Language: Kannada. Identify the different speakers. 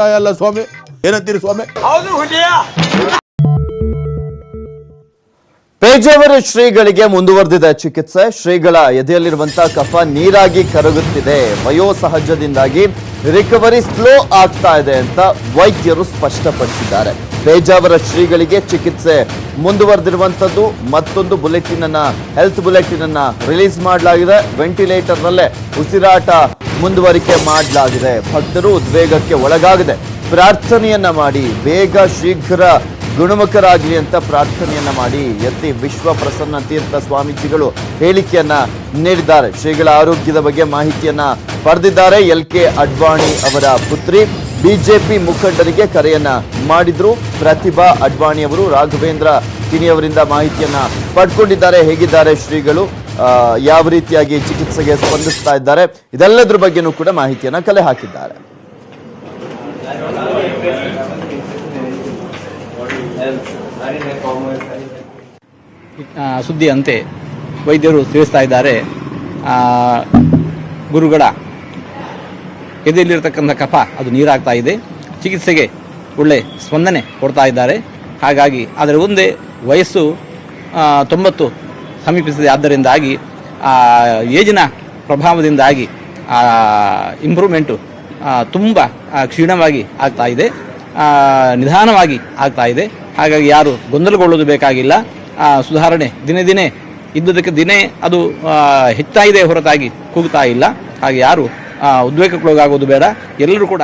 Speaker 1: ಅಲ್ಲ ಸ್ವಾಮಿ ಏನಂತೀರಿ ಸ್ವಾಮಿ?
Speaker 2: ಪೇಜಾವರ ಶ್ರೀಗಳಿಗೆ ಮುಂದುವರೆದಿದೆ ಚಿಕಿತ್ಸೆ. ಶ್ರೀಗಳ ಎದೆಯಲ್ಲಿರುವಂತಹ ಕಫ ನೀರಾಗಿ ಕರಗುತ್ತಿದೆ. ವಯೋಸಹಜದಿಂದಾಗಿ ರಿಕವರಿ ಸ್ಲೋ ಆಗ್ತಾ ಇದೆ ಅಂತ ವೈದ್ಯರು ಸ್ಪಷ್ಟಪಡಿಸಿದ್ದಾರೆ. ಪೇಜಾವರ ಶ್ರೀಗಳಿಗೆ ಚಿಕಿತ್ಸೆ. ಮುಂದುವರೆದಿರುವಂಥದ್ದು ಮತ್ತೊಂದು ಬುಲೆಟಿನ್ ಅನ್ನ ಹೆಲ್ತ್ ಬುಲೆಟಿನ್ ರಿಲೀಸ್ ಮಾಡಲಾಗಿದೆ. ವೆಂಟಿಲೇಟರ್ ನಲ್ಲೇ ಉಸಿರಾಟ ಮುಂದುವರಿಕೆ ಮಾಡಲಾಗಿದೆ. ಭಕ್ತರು ಉದ್ವೇಗಕ್ಕೆ ಒಳಗಾಗಿದೆ. ಪ್ರಾರ್ಥನೆಯನ್ನ ಮಾಡಿ, ಬೇಗ ಶೀಘ್ರ ಗುಣಮುಖರಾಗಲಿ ಅಂತ ಪ್ರಾರ್ಥನೆಯನ್ನ ಮಾಡಿ ಎತ್ತಿ ವಿಶ್ವ ಪ್ರಸನ್ನ ತೀರ್ಥ ಸ್ವಾಮೀಜಿಗಳು ಹೇಳಿಕೆಯನ್ನ ನೀಡಿದ್ದಾರೆ. ಶ್ರೀಗಳ ಆರೋಗ್ಯದ ಬಗ್ಗೆ ಮಾಹಿತಿಯನ್ನ ಪಡೆದಿದ್ದಾರೆ. ಎಲ್ ಕೆ ಅಡ್ವಾಣಿ ಅವರ ಪುತ್ರಿ ಬಿಜೆಪಿ ಮುಖಂಡರಿಗೆ ಕರೆಯನ್ನ ಮಾಡಿದ್ರು. ಪ್ರತಿಭಾ ಅಡ್ವಾಣಿ ಅವರು, ರಾಘವೇಂದ್ರ ಕಿನಿಯವರಿಂದ ಮಾಹಿತಿಯನ್ನ ಪಡ್ಕೊಂಡಿದ್ದಾರೆ. ಹೇಗಿದ್ದಾರೆ ಶ್ರೀಗಳು? ಯಾವ ರೀತಿಯಾಗಿ ಚಿಕಿತ್ಸೆಗೆ ಸ್ಪಂದಿಸ್ತಾ ಇದ್ದಾರೆ? ಇದೆಲ್ಲದ್ರ ಬಗ್ಗೆನೂ ಕೂಡ ಮಾಹಿತಿಯನ್ನ ಕಲೆ ಹಾಕಿದ್ದಾರೆ.
Speaker 3: ಸುದ್ದಿಯಂತೆ ವೈದ್ಯರು ತಿಳಿಸ್ತಾ ಇದ್ದಾರೆ. ಆ, ಗುರುಗಳ ಎದೆಯಲ್ಲಿರ್ತಕ್ಕಂಥ ಕಫ ಅದು ನೀರಾಗ್ತಾ ಇದೆ. ಚಿಕಿತ್ಸೆಗೆ ಒಳ್ಳೆ ಸ್ಪಂದನೆ ಕೊಡ್ತಾ ಇದ್ದಾರೆ. ಹಾಗಾಗಿ ಅದರ ಒಂದೇ ವಯಸ್ಸು ಆ, ತೊಂಬತ್ತು ಸಮೀಪಿಸಿದೆ. ಆದ್ದರಿಂದಾಗಿ ಆ ಏಜಿನ ಪ್ರಭಾವದಿಂದಾಗಿ ಇಂಪ್ರೂವ್ಮೆಂಟು ತುಂಬ ಆ, ಕ್ಷೀಣವಾಗಿ ಆಗ್ತಾ ಇದೆ. ಆ, ನಿಧಾನವಾಗಿ ಆಗ್ತಾ ಇದೆ. ಹಾಗಾಗಿ ಯಾರು ಗೊಂದಲಗೊಳ್ಳೋದು ಬೇಕಾಗಿಲ್ಲ. ಸುಧಾರಣೆ ದಿನೇ ದಿನೇ, ಇದ್ದುದಕ್ಕೆ ದಿನೇ ಅದು ಹೆಚ್ಚಾಗಿದೆ ಹೊರತಾಗಿ ಕೂಗ್ತಾ ಇಲ್ಲ. ಹಾಗೆ ಯಾರು ಉದ್ವೇಗಕ್ಕೊಳಗಾಗೋದು ಬೇಡ. ಎಲ್ಲರೂ ಕೂಡ